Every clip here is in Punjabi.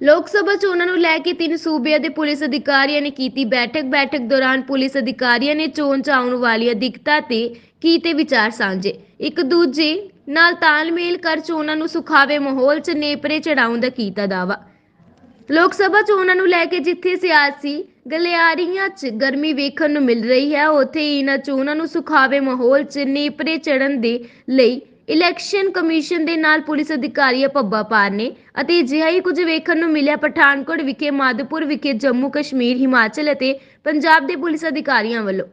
ਲੋਕ ਸਭਾ ਚੋਣਾਂ ਨੂੰ ਲੈ ਕੇ ਤਿੰਨ ਸੂਬਿਆਂ ਦੇ ਪੁਲਿਸ ਅਧਿਕਾਰੀਆਂ ਨੇ ਕੀਤੀ ਬੈਠਕ। ਬੈਠਕ ਦੌਰਾਨ ਪੁਲਿਸ ਅਧਿਕਾਰੀਆਂ ਨੇ ਚੋਣ 'ਚ ਆਉਣ ਵਾਲੀਆਂ ਦਿੱਕਤਾਂ ਤੇ ਕੀਤੇ ਵਿਚਾਰ ਸਾਂਝੇ। ਇੱਕ ਦੂਜੇ ਨਾਲ ਤਾਲਮੇਲ ਕਰ ਚੋਣਾਂ ਨੂੰ ਸੁਖਾਵੇ ਮਾਹੌਲ 'ਚ ਨੇਪਰੇ ਚੜਾਉਣ ਦਾ ਕੀਤਾ ਦਾਵਾ ਲੋਕ ਸਭਾ ਚੋਣਾਂ ਨੂੰ ਲੈ ਕੇ ਜਿੱਥੇ ਸਿਆਸੀ ਗਲਿਆਰੀਆਂ 'ਚ ਗਰਮੀ ਵੇਖਣ ਨੂੰ ਮਿਲ ਰਹੀ ਹੈ, ਉੱਥੇ ਇਹਨਾਂ ਚੋਣਾਂ ਨੂੰ ਸੁਖਾਵੇ ਮਾਹੌਲ 'ਚ ਨੇਪਰੇ ਚੜਨ ਦੇ ਲਈ ਇਲੈਕਸ਼ਨ ਕਮਿਸ਼ਨ ਦੇ ਨਾਲ ਪੁਲਿਸ ਅਧਿਕਾਰੀਆਂ ਭੱਬਾ ਪਾਰ ਨੇ ਅਤੇ ਅਜਿਹਾ ਹੀ ਕੁਝ ਵੇਖਣ ਨੂੰ ਮਿਲਿਆ, ਪਠਾਨਕੋਟ ਵਿਖੇ, ਮਾਧੋਪੁਰ ਵਿਖੇ, ਜੰਮੂ ਕਸ਼ਮੀਰ, ਹਿਮਾਚਲ ਅਤੇ ਪੰਜਾਬ ਦੇ ਪੁਲਿਸ ਅਧਿਕਾਰੀਆਂ ਵੱਲੋਂ।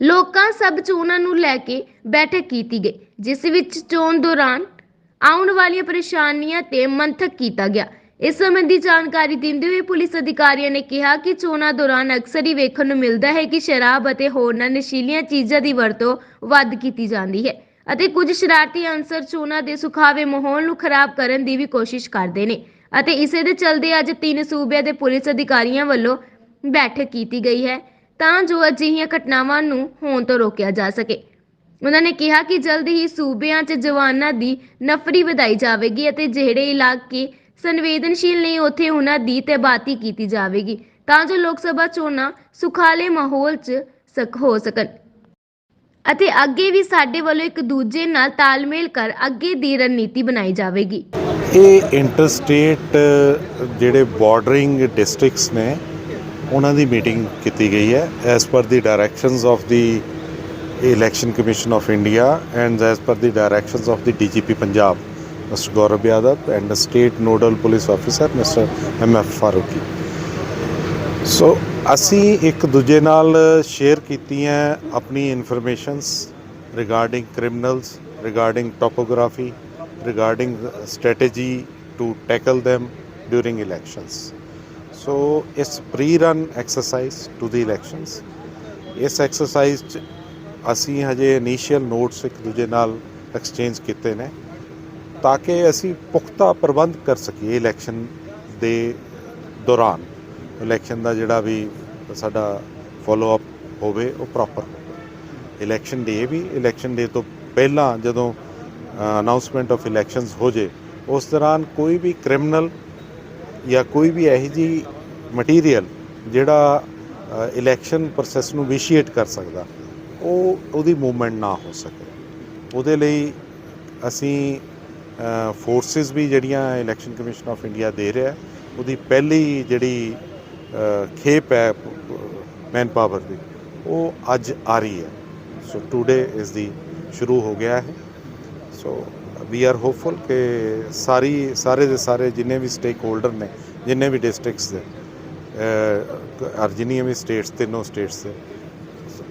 ਲੋਕਾਂ ਸਭ ਚੋਣਾਂ ਨੂੰ ਲੈ ਕੇ ਬੈਠਕ ਕੀਤੀ ਗਈ, ਜਿਸ ਵਿੱਚ ਚੋਣ ਦੌਰਾਨ ਆਉਣ ਵਾਲੀਆਂ ਪਰੇਸ਼ਾਨੀਆਂ ਤੇ ਮੰਥਕ ਕੀਤਾ ਗਿਆ। ਇਸ ਸੰਬੰਧੀ ਜਾਣਕਾਰੀ ਦਿੰਦੇ ਹੋਏ ਪੁਲਿਸ ਅਧਿਕਾਰੀਆਂ ਨੇ ਕਿਹਾ ਕਿ ਚੋਣਾਂ ਦੌਰਾਨ ਅਕਸਰ ਹੀ ਵੇਖਣ ਨੂੰ ਮਿਲਦਾ ਹੈ ਕਿ ਸ਼ਰਾਬ ਅਤੇ ਹੋਰਨਾਂ ਨਸ਼ੀਲੀਆਂ ਚੀਜ਼ਾਂ ਦੀ ਵਰਤੋਂ ਵੱਧ ਕੀਤੀ ਜਾਂਦੀ ਹੈ। ਅਤੇ ਕੁਝ ਸ਼ਰਾਰਤੀ ਅਨਸਰ ਚੋਣਾਂ ਦੇ ਸੁਖਾਵੇ ਮਾਹੌਲ ਨੂੰ ਖਰਾਬ ਕਰਨ ਦੀ ਵੀ ਕੋਸ਼ਿਸ਼ ਕਰਦੇ ਨੇ ਅਤੇ ਇਸੇ ਦੇ ਚਲਦੇ ਅੱਜ ਤਿੰਨ ਸੂਬਿਆਂ ਦੇ ਪੁਲਿਸ ਅਧਿਕਾਰੀਆਂ ਵੱਲੋਂ ਬੈਠਕ ਕੀਤੀ ਗਈ ਹੈ, ਤਾਂ ਜੋ ਅਜਿਹੀਆਂ ਘਟਨਾਵਾਂ ਨੂੰ ਹੋਣ ਤੋਂ ਰੋਕਿਆ ਜਾ ਸਕੇ। ਉਹਨਾਂ ਨੇ ਕਿਹਾ ਕਿ ਜਲਦ ਹੀ ਸੂਬਿਆਂ 'ਚ ਜਵਾਨਾਂ ਦੀ ਨਫਰੀ ਵਧਾਈ ਜਾਵੇਗੀ ਅਤੇ ਜਿਹੜੇ ਇਲਾਕੇ ਸੰਵੇਦਨਸ਼ੀਲ ਨੇ, ਉੱਥੇ ਉਹਨਾਂ ਦੀ ਤੈਬਾਤੀ ਕੀਤੀ ਜਾਵੇਗੀ, ਤਾਂ ਜੋ ਲੋਕ ਸਭਾ ਚੋਣਾਂ ਸੁਖਾਲੇ ਮਾਹੌਲ 'ਚ ਸਕ, ਹੋ ਸਕਣ। ਅਤੇ ਅੱਗੇ ਵੀ ਸਾਡੇ ਵੱਲੋਂ ਇੱਕ ਦੂਜੇ ਨਾਲ ਤਾਲਮੇਲ ਕਰ ਅੱਗੇ ਦੀ ਰਣਨੀਤੀ ਬਣਾਈ ਜਾਵੇਗੀ। ਇਹ ਇੰਟਰਸਟੇਟ ਜਿਹੜੇ ਬਾਰਡਰਿੰਗ ਡਿਸਟ੍ਰਿਕਟਸ ਨੇ, ਉਹਨਾਂ ਦੀ ਮੀਟਿੰਗ ਕੀਤੀ ਗਈ ਹੈ। As per the directions of the election commission of India and as per the directions of the DGP Punjab mister Gaurav Yadav and state nodal police officer mister M F Farooqui so ਅਸੀਂ ਇੱਕ ਦੂਜੇ ਨਾਲ ਸ਼ੇਅਰ ਕੀਤੀਆਂ ਆਪਣੀ informations regarding criminals regarding topography regarding strategy to tackle them during elections. So, it's pre-run exercise to the elections. ਇਸ ਐਕਸਰਸਾਈਜ਼ 'ਚ ਅਸੀਂ ਹਜੇ ਇਨੀਸ਼ੀਅਲ ਨੋਟਸ ਇੱਕ ਦੂਜੇ ਨਾਲ ਐਕਸਚੇਂਜ ਕੀਤੇ ਨੇ ਤਾਂ ਕਿ ਅਸੀਂ ਪੁਖਤਾ ਪ੍ਰਬੰਧ ਕਰ ਸਕੀਏ ਇਲੈਕਸ਼ਨ ਦੇ ਦੌਰਾਨ ਇਲੈਕਸ਼ਨ ਦਾ ਜਿਹੜਾ ਵੀ ਸਾਡਾ ਫਾਲੋ ਅਪ ਹੋਵੇ, ਉਹ ਪ੍ਰੋਪਰ ਹੋਵੇ। ਇਲੈਕਸ਼ਨ ਡੇ ਵੀ ਇਲੈਕਸ਼ਨ ਡੇ ਤੋਂ ਪਹਿਲਾਂ ਜਦੋਂ ਅਨਾਉਂਸਮੈਂਟ ਆਫ ਇਲੈਕਸ਼ਨਸ ਹੋ ਜੇ, ਉਸ ਦੌਰਾਨ ਕੋਈ ਵੀ ਕ੍ਰਿਮੀਨਲ ਜਾਂ ਕੋਈ ਵੀ ਇਹੋ ਜਿਹੀ ਮਟੀਰੀਅਲ ਜਿਹੜਾ ਇਲੈਕਸ਼ਨ ਪ੍ਰੋਸੈਸ ਨੂੰ ਵਿਸ਼ੀਏਟ ਕਰ ਸਕਦਾ, ਉਹ ਉਹਦੀ ਮੂਵਮੈਂਟ ਨਾ ਹੋ ਸਕੇ। ਉਹਦੇ ਲਈ ਅਸੀਂ ਫੋਰਸਿਸ ਵੀ ਜਿਹੜੀਆਂ ਇਲੈਕਸ਼ਨ ਕਮਿਸ਼ਨ ਆਫ ਇੰਡੀਆ ਦੇ ਰਿਹਾ, ਉਹਦੀ ਪਹਿਲੀ ਜਿਹੜੀ ਖੇਪ ਹੈ ਮੈਨ ਪਾਵਰ ਦੀ। ਉਹ ਅੱਜ ਆ ਰਹੀ ਹੈ। ਸੋ ਟੂਡੇ ਇਸ ਦੀ ਸ਼ੁਰੂ ਹੋ ਗਿਆ ਹੈ। ਸੋ ਵੀ ਆਰ ਹੋਪਫੁਲ ਕਿ ਸਾਰੀ ਸਾਰੇ ਦੇ ਸਾਰੇ ਜਿੰਨੇ ਵੀ ਸਟੇਕ ਹੋਲਡਰ ਨੇ ਜਿੰਨੇ ਵੀ ਡਿਸਟ੍ਰਿਕਟਸ ਦੇ ਅਹ, ਜਿੰਨੀਆਂ ਵੀ ਸਟੇਟਸ ਤਿੰਨੋਂ ਸਟੇਟਸ ਦੇ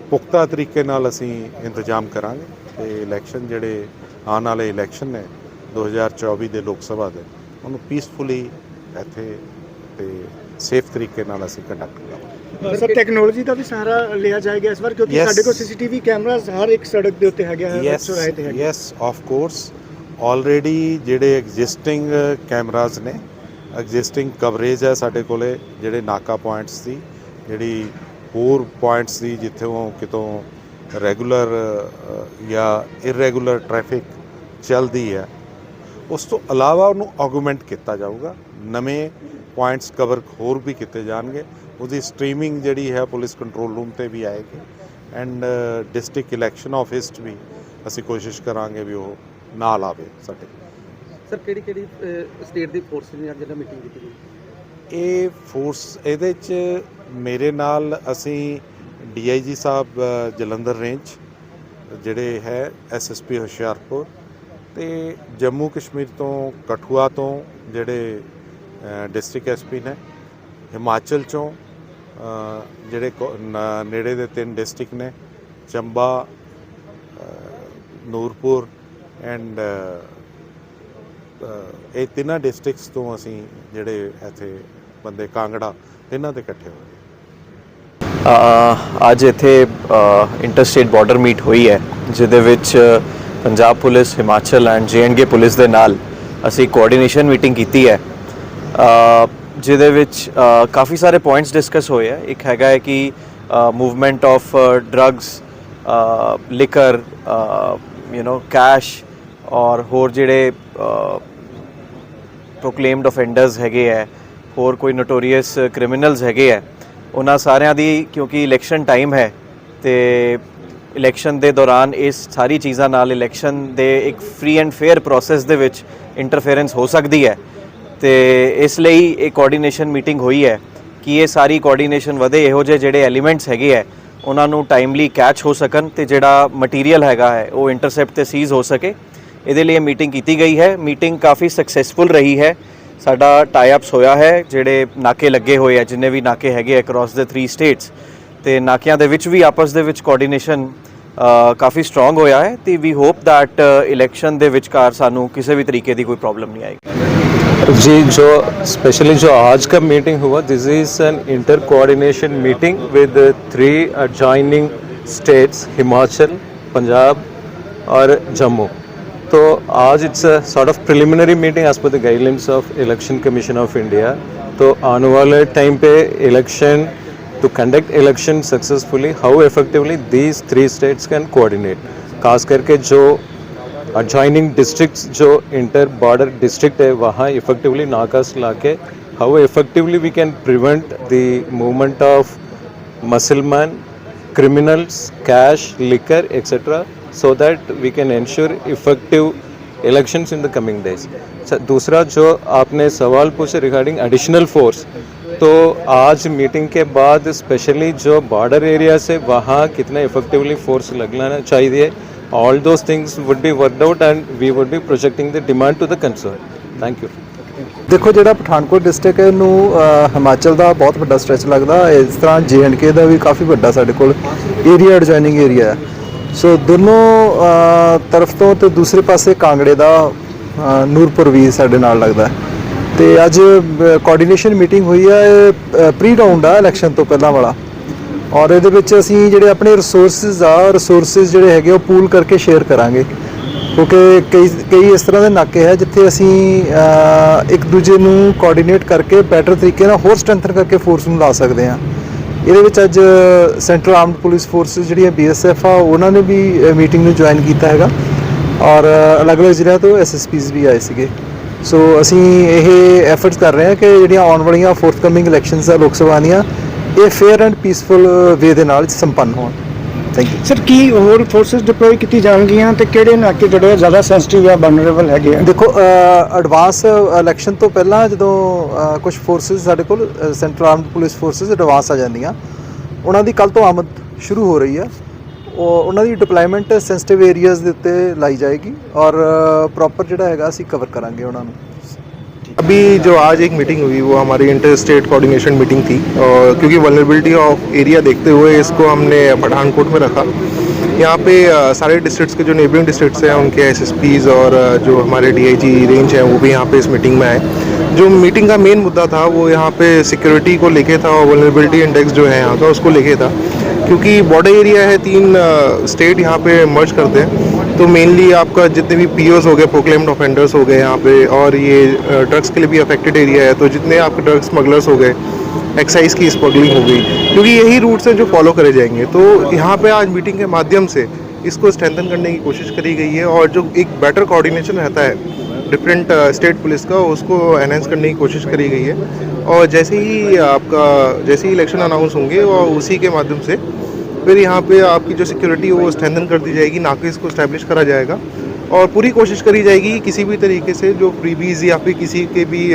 ਪੁਖਤਾ ਤਰੀਕੇ ਨਾਲ ਅਸੀਂ ਇੰਤਜ਼ਾਮ ਕਰਾਂਗੇ ਤੇ ਇਲੈਕਸ਼ਨ ਜਿਹੜੇ ਆਉਣ ਵਾਲੇ ਇਲੈਕਸ਼ਨ ਨੇ 2024 ਦੇ ਲੋਕ ਸਭਾ ਦੇ ਉਹਨੂੰ ਪੀਸਫੁਲੀ ਇੱਥੇ ਤੇ ਸੇਫ ਤਰੀਕੇ ਨਾਲ ਅਸੀਂ ਕੰਡਕਟ ਕਰਾਂਗੇ। ਸਰ ਟੈਕਨੋਲੋਜੀ ਦਾ ਵੀ ਸਹਾਰਾ ਲਿਆ ਜਾਏਗਾ ਇਸ ਵਾਰ ਕਿਉਂਕਿ. ਸਾਡੇ ਕੋਲ ਸੀਸੀਟੀਵੀ ਕੈਮਰਾਸ ਹਰ ਇੱਕ ਸੜਕ ਦੇ ਉੱਤੇ ਹੈਗਾ ਹੈ ਹਰ ਯੈਸ ਚੌਰਾਹੇ ਤੇ ਹੈਗਾ ਯੈਸ ਆਫ ਕੋਰਸ ਆਲਰੇਡੀ ਜਿਹੜੇ ਐਗਜ਼ਿਸਟਿੰਗ ਕੈਮਰਾਜ਼ ਨੇ ਐਗਜ਼ਿਸਟਿੰਗ ਕਵਰੇਜ ਹੈ ਸਾਡੇ ਕੋਲੇ ਜਿਹੜੇ ਨਾਕਾ ਪੁਆਇੰਟਸ ਦੀ ਜਿਹੜੀ ਹੋਰ ਪੁਆਇੰਟਸ ਦੀ ਜਿੱਥੋਂ ਕਿਤੋਂ ਰੈਗੂਲਰ ਜਾਂ ਇਰੈਗੂਲਰ ਟ੍ਰੈਫਿਕ ਚੱਲਦੀ ਹੈ ਉਸ ਤੋਂ ਇਲਾਵਾ ਉਹਨੂੰ ਆਗੂਮੈਂਟ ਕੀਤਾ ਜਾਊਗਾ। ਨਵੇਂ ਪੁਆਇੰਟਸ ਕਵਰ ਹੋਰ ਵੀ ਕੀਤੇ ਜਾਣਗੇ। ਉਹਦੀ ਸਟ੍ਰੀਮਿੰਗ ਜਿਹੜੀ ਹੈ ਪੁਲਿਸ ਕੰਟਰੋਲ ਰੂਮ ਤੇ ਵੀ ਆਏਗੀ। ਐਂਡ ਡਿਸਟ੍ਰਿਕਟ ਇਲੈਕਸ਼ਨ ਆਫਿਸ 'ਚ ਵੀ ਅਸੀਂ ਕੋਸ਼ਿਸ਼ ਕਰਾਂਗੇ ਵੀ ਉਹ ਨਾਲ ਆਵੇ ਸਾਡੇ। ਸਰ ਕਿਹੜੀ ਕਿਹੜੀ ਸਟੇਟ ਦੀ ਫੋਰਸ ਨੇ ਅੱਜ ਜਿਹੜਾ ਮੀਟਿੰਗ ਕੀਤੀ ਗਈ ਇਹ ਫੋਰਸ ਇਹਦੇ 'ਚ ਮੇਰੇ ਨਾਲ ਅਸੀਂ ਡੀਆਈਜੀ ਸਾਹਿਬ ਜਲੰਧਰ ਰੇਂਜ ਜਿਹੜੇ ਹੈ ਐਸਐਸਪੀ ਹੁਸ਼ਿਆਰਪੁਰ ਤੇ ਜੰਮੂ ਕਸ਼ਮੀਰ ਤੋਂ ਕਠੂਆ ਤੋਂ ਜਿਹੜੇ ਡਿਸਟ੍ਰਿਕਟ ਐਸਪੀ ਨੇ, ਹਿਮਾਚਲ ਚੋਂ ਜਿਹੜੇ ਕੋ- ਨੇੜੇ ਦੇ ਤਿੰਨ ਡਿਸਟ੍ਰਿਕਟ ਨੇ, ਚੰਬਾ ਨੂਰਪੁਰ ਐਂਡ ਇਹ ਤਿੰਨਾਂ ਡਿਸਟ੍ਰਿਕਟਸ ਤੋਂ ਅਸੀਂ ਜਿਹੜੇ ਇੱਥੇ ਬੰਦੇ ਕਾਂਗੜਾ, ਤਿੰਨਾਂ 'ਤੇ ਇਕੱਠੇ ਹੋਏ। ਅੱਜ ਇੱਥੇ ਇੰਟਰਸਟੇਟ ਬਾਰਡਰ ਮੀਟ ਹੋਈ ਹੈ, ਜਿਹਦੇ ਵਿੱਚ Punjab police, Himachal and JNK police ਦੇ ਨਾਲ ਅਸੀਂ ਕੋਆਰਡੀਨੇਸ਼ਨ ਮੀਟਿੰਗ ਕੀਤੀ ਹੈ। ਜਿਹਦੇ ਵਿੱਚ ਕਾਫੀ ਸਾਰੇ ਪੁਆਇੰਟਸ ਡਿਸਕਸ ਹੋਏ ਹੈ। ਇੱਕ ਹੈਗਾ ਹੈ ਕਿ movement of drugs liquor you know cash ਔਰ ਹੋਰ ਜਿਹੜੇ ਪ੍ਰੋਕਲੇਮਡ ਆਫੈਂਡਰਸ ਹੈਗੇ ਹੈ, ਹੋਰ ਕੋਈ ਨੋਟੋਰੀਅਸ ਕ੍ਰਿਮੀਨਲਸ ਹੈਗੇ ਹੈ, ਉਹਨਾਂ ਸਾਰਿਆਂ ਦੀ ਕਿਉਂਕਿ ਇਲੈਕਸ਼ਨ ਟਾਈਮ ਹੈ ਤੇ ਇਲੈਕਸ਼ਨ ਦੇ ਦੌਰਾਨ ਇਸ ਸਾਰੀ ਚੀਜ਼ਾਂ ਨਾਲ ਇਲੈਕਸ਼ਨ ਦੇ ਇੱਕ ਫ੍ਰੀ ਐਂਡ ਫੇਅਰ ਪ੍ਰੋਸੈਸ ਦੇ ਵਿੱਚ ਇੰਟਰਫੇਰੈਂਸ ਹੋ ਸਕਦੀ ਹੈ। ਤੇ ਇਸ ਲਈ ਇਹ ਕੋਆਰਡੀਨੇਸ਼ਨ ਮੀਟਿੰਗ ਹੋਈ ਹੈ ਕਿ ਇਹ ਸਾਰੀ ਕੋਆਰਡੀਨੇਸ਼ਨ ਵਧੇ, ਇਹੋ ਜਿਹੇ ਜਿਹੜੇ ਐਲੀਮੈਂਟਸ ਹੈਗੇ ਹੈ, ਉਹਨਾਂ ਨੂੰ ਟਾਈਮਲੀ ਕੈਚ ਹੋ ਸਕਣ ਤੇ ਜਿਹੜਾ ਮਟੀਰੀਅਲ ਹੈਗਾ ਹੈ, ਉਹ ਇੰਟਰਸੈਪਟ ਤੇ ਸੀਜ਼ ਹੋ ਸਕੇ। ਇਹਦੇ ਲਈ ਮੀਟਿੰਗ ਕੀਤੀ ਗਈ ਹੈ। ਮੀਟਿੰਗ ਕਾਫੀ ਸਕਸੈਸਫੁਲ ਰਹੀ ਹੈ। ਸਾਡਾ ਟਾਈ ਅਪਸ ਹੋਇਆ ਹੈ, ਜਿਹੜੇ ਨਾਕੇ ਲੱਗੇ ਹੋਏ ਆ ਜਿੰਨੇ ਵੀ ਨਾਕੇ ਹੈਗੇ ਅਕ੍ਰੋਸ ਦ 3 ਸਟੇਟਸ ਤੇ ਨਾਕਿਆਂ ਦੇ ਵਿੱਚ ਵੀ ਆਪਸ ਦੇ ਵਿੱਚ ਕੋਆਰਡੀਨੇਸ਼ਨ ਕਾਫੀ ਸਟਰੋਂਗ ਹੋਇਆ ਹੈ ਤੇ ਵੀ ਹੋਪ that ਇਲੈਕਸ਼ਨ ਦੇ ਵਿਚਕਾਰ ਸਾਨੂੰ ਕਿਸੇ ਵੀ ਤਰੀਕੇ ਦੀ ਕੋਈ ਪ੍ਰੋਬਲਮ ਨਹੀਂ ਆਏਗੀ जी जो स्पेशली जो आज का मीटिंग हुआ this is an inter coordination meeting with three adjoining states Himachal Punjab और जम्मू तो आज it's a sort of preliminary meeting as per the guidelines of election commission of India तो आने वाले टाइम पे election to conduct election successfully how effectively these three states can coordinate khas karke jo adjoining districts jo inter border district hai वहाँ effectively nakas laake how effectively we can prevent the movement of muscleman criminals cash liquor etc so that we can ensure effective elections in the coming days दूसरा जो आपने सवाल पूछे रिगार्डिंग एडिशनल फोर्स तो आज मीटिंग के बाद स्पेशली जो बॉर्डर एरियाज है वहाँ कितना इफेक्टिवली फोर्स लगना चाहिए all those things would be worked out and we would be projecting the demand to the concern thank you ਦੇਖੋ ਜਿਹੜਾ ਪਠਾਨਕੋਟ ਡਿਸਟ੍ਰਿਕਟ ਹੈ ਇਹਨੂੰ ਅ, ਹਿਮਾਚਲ ਦਾ ਬਹੁਤ ਵੱਡਾ ਸਟ੍ਰੈਚ ਲੱਗਦਾ ਇਸ ਤਰ੍ਹਾਂ ਕੇ ਦਾ ਵੀ ਕਾਫੀ ਵੱਡਾ ਸਾਡੇ ਕੋਲ ਏਰੀਆ ਐਡਜੋਇਨਿੰਗ ਏਰੀਆ ਹੈ ਸੋ ਦੋਨੋਂ ਅ, ਤਰਫ ਤੋਂ ਤੇ ਦੂਸਰੇ ਪਾਸੇ ਕਾਂਗੜੇ ਦਾ ਅ, ਨੂਰਪੁਰ ਵੀ ਸਾਡੇ ਨਾਲ ਲੱਗਦਾ ਹੈ ਤੇ ਅੱਜ ਕੋਆਰਡੀਨੇਸ਼ਨ ਮੀਟਿੰਗ ਹੋਈ ਹੈ ਪ੍ਰੀ ਰਾਉਂਡ ਆ ਇਲੈਕਸ਼ਨ ਤੋਂ ਪਹਿਲਾਂ ਵਾਲਾ। ਔਰ ਇਹਦੇ ਵਿੱਚ ਅਸੀਂ ਜਿਹੜੇ ਆਪਣੇ ਰਿਸੋਰਸਸ ਆ ਰਿਸੋਰਸਸ ਜਿਹੜੇ ਹੈਗੇ ਉਹ ਪੂਲ ਕਰਕੇ ਸ਼ੇਅਰ ਕਰਾਂਗੇ। ਕਿਉਂਕਿ ਕਈ ਕਈ ਇਸ ਤਰ੍ਹਾਂ ਦੇ ਨਾਕੇ ਹੈ ਜਿੱਥੇ ਅਸੀਂ ਇੱਕ ਦੂਜੇ ਨੂੰ ਕੋਆਰਡੀਨੇਟ ਕਰਕੇ ਬੈਟਰ ਤਰੀਕੇ ਨਾਲ ਹੋਰ ਸਟਰੈਂਥਨ ਕਰਕੇ ਫੋਰਸ ਨੂੰ ਲਾ ਸਕਦੇ ਹਾਂ। ਇਹਦੇ ਵਿੱਚ ਅੱਜ ਸੈਂਟਰਲ ਆਰਮਡ ਪੁਲਿਸ ਫੋਰਸਸ ਜਿਹੜੀਆਂ ਬੀਐਸਐਫ ਆ, ਉਹਨਾਂ ਨੇ ਵੀ ਮੀਟਿੰਗ ਨੂੰ ਜੁਆਇਨ ਕੀਤਾ ਹੈਗਾ। ਔਰ, ਅਲੱਗ-ਅਲੱਗ ਜ਼ਿਲ੍ਹਿਆਂ ਤੋਂ ਐਸਐਸਪੀਜ਼ ਵੀ ਆਏ ਸੀਗੇ। ਸੋ ਅਸੀਂ ਇਹ ਐਫਰਟਸ ਕਰ ਰਹੇ ਹਾਂ ਕਿ ਜਿਹੜੀਆਂ ਆਉਣ ਵਾਲੀਆਂ ਫੋਰਥਕਮਿੰਗ ਇਲੈਕਸ਼ਨਸ ਆ ਲੋਕ ਸਭਾ ਦੀਆਂ ਇਹ ਫੇਅਰ ਐਂਡ ਪੀਸਫੁਲ ਵੇ ਦੇ ਨਾਲ ਸੰਪੰਨ ਹੋਣ। ਥੈਂਕ ਯੂ ਸਰ ਕੀ ਹੋਰ ਫੋਰਸਸ ਡਿਪਲੋਏ ਕੀਤੀ ਜਾਣਗੀਆਂ ਤੇ ਕਿਹੜੇ ਨਾਕੇ ਜਿਹੜੇ ਜ਼ਿਆਦਾ ਸੈਂਸਿਟਿਵ ਜਾਂ ਵਲਨਰੇਬਲ ਹੈਗੇ ਆ? ਦੇਖੋ ਐਡਵਾਂਸ ਇਲੈਕਸ਼ਨ ਤੋਂ ਪਹਿਲਾਂ ਜਦੋਂ ਕੁਝ ਫੋਰਸਸ ਸਾਡੇ ਕੋਲ central armed police forces advance ਆ ਜਾਂਦੀਆਂ ਉਹਨਾਂ ਦੀ ਕੱਲ ਤੋਂ ਆਮਦ ਸ਼ੁਰੂ ਹੋ ਰਹੀ ਆ। ਉਹਨਾਂ ਦੀ ਡਿਪਲੋਇਮੈਂਟ ਸੈਂਸਿਟਿਵ ਏਰੀਆਜ਼ ਦੇ ਉੱਤੇ ਲਾਈ ਜਾਏਗੀ ਔਰ ਪ੍ਰੋਪਰ ਜਿਹੜਾ ਹੈਗਾ ਅਸੀਂ ਕਵਰ ਕਰਾਂਗੇ ਉਹਨਾਂ ਨੂੰ अभी जो आज एक मीटिंग हुई वो हमारी इंटर स्टेट कोऑर्डिनेशन मीटिंग थी और क्योंकि वनरेबिलिटी ऑफ एरिया देखते हुए इसको हमने पठानकोट में रखा यहाँ पे अ, सारे डिस्ट्रिक्ट्स के जो नेबरिंग डिस्ट्रिक्ट्स हैं उनके एसएसपीज और अ, जो हमारे डीआईजी रेंज हैं वो भी यहाँ पे इस मीटिंग में आए जो मीटिंग का मेन मुद्दा था वो यहाँ पे सिक्योरिटी को लेके था और वनरेबिलिटी इंडेक्स जो है यहाँ का उसको लेके था क्योंकि बॉर्डर एरिया है, तीन स्टेट यहाँ पे मर्ज करते हैं। तो मेनली आपका जितने भी पीओस हो गए प्रोक्लेम्ड ऑफेंडर्स हो गए यहाँ पे, और ये ड्रग्स के लिए भी अफेक्टेड एरिया है तो जितने आपके ड्रग्स स्मगलर्स हो गए एक्साइज की स्मगलिंग हो गई, क्योंकि यही रूट्स हैं जो फॉलो करे जाएँगे। तो यहाँ पे आज मीटिंग के माध्यम से इसको स्ट्रेंथन करने की कोशिश करी गई है, और जो एक बेटर कोऑर्डिनेशन रहता है डिफरेंट स्टेट पुलिस का, उसको एनहेंस करने की कोशिश करी गई है। और जैसे ही आपका, जैसे ही इलेक्शन अनाउंस होंगे, और उसी के माध्यम से फिर यहाँ पे आपकी जो सिक्योरिटी वो स्ट्रेंथन कर दी जाएगी नाके को स्टैब्लिश करा जाएगा। और पूरी कोशिश करी जाएगी कि किसी भी तरीके से जो फ्रीबीज या फिर किसी के भी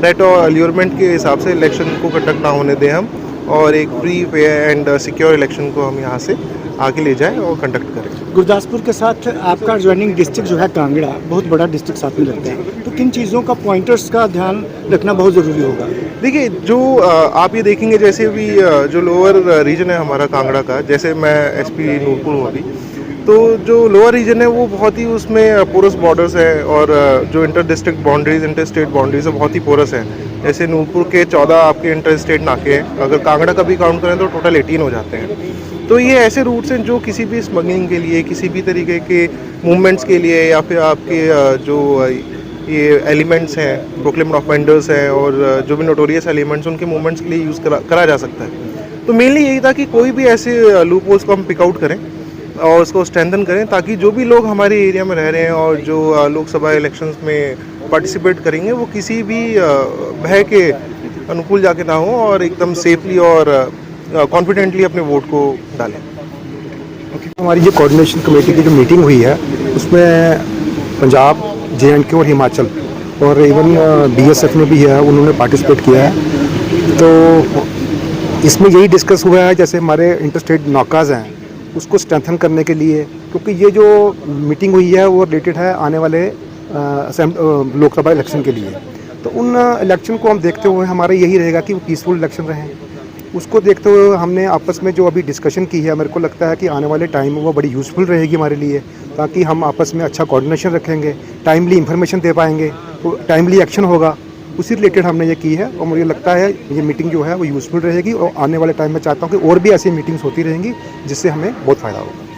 थ्रेट और अल्योरमेंट के हिसाब से इलेक्शन को कंडक्ट ना होने दें हम, और एक free fair and secure election को हम यहाँ से आगे ले जाएँ और कंडक्ट करें। गुरदासपुर के साथ आपका ज्वाइनिंग डिस्ट्रिक्ट जो है कांगड़ा, बहुत बड़ा डिस्ट्रिक्ट साथ में लगता है। तो किन चीज़ों का पॉइंटर्स का ध्यान रखना बहुत ज़रूरी होगा? देखिए, जो आप ये देखेंगे, जैसे भी जो लोअर रीजन है हमारा कांगड़ा का, जैसे मैं एसपी नूरपुर हूँ अभी तो जो लोअर रीजन है, वो बहुत ही उसमें पोरस बॉर्डर्स है और जो inter district boundaries inter state boundaries है, बहुत ही पोरस है। जैसे नूरपुर के चौदह आपके इंटर स्टेट नाके हैं। अगर कांगड़ा का भी काउंट करें तो टोटल एटीन हो जाते हैं। तो ये ऐसे रूट्स हैं जो किसी भी स्मगलिंग के लिए, किसी भी तरीके के मूवमेंट्स के लिए या फिर आपके जो ये एलिमेंट्स हैं प्रोक्लेम्ड ऑफेंडर्स हैं और जो भी नोटोरियस एलिमेंट्स उनके मूवमेंट्स के लिए यूज़ करा करा जा सकता है। तो मेनली यही था कि कोई भी ऐसे लूप होल्स को हम पिक आउट करें और उसको स्ट्रेंथन करें ताकि जो भी लोग हमारे एरिया में रह रहे हैं और जो लोकसभा इलेक्शंस में पार्टिसिपेट करेंगे, वो किसी भी भय के अनुकूल जाके ना हो और एकदम सेफली और कॉन्फिडेंटली अपने वोट को डालें। हमारी जो कोऑर्डिनेशन कमेटी की जो मीटिंग हुई है, उसमें पंजाब जे एंड के और हिमाचल और इवन बीएसएफ ने भी है, उन्होंने पार्टिसिपेट किया है। तो इसमें यही डिस्कस हुआ है, जैसे हमारे इंटरस्टेट नौकाज हैं, उसको स्ट्रेंथन करने के लिए, क्योंकि ये जो मीटिंग हुई है, वो रिलेटेड है आने वाले लोकसभा इलेक्शन के लिए। तो उन इलेक्शन को हम देखते हुए हमारा यही रहेगा कि वो पीसफुल इलेक्शन रहें। उसको देखते हुए हमने आपस में जो अभी डिस्कशन की है, मेरे को लगता है कि आने वाले टाइम में वो बड़ी यूज़फुल रहेगी हमारे लिए, ताकि हम आपस में अच्छा कोऑर्डिनेशन रखेंगे टाइमली इंफॉर्मेशन दे पाएँगे तो टाइमली एक्शन होगा। उसी रिलेटेड हमने ये की है, और मुझे लगता है ये मीटिंग जो है वो यूज़फुल रहेगी, और आने वाले टाइम में चाहता हूँ कि और भी ऐसी मीटिंग्स होती रहेंगी, जिससे हमें बहुत फ़ायदा होगा।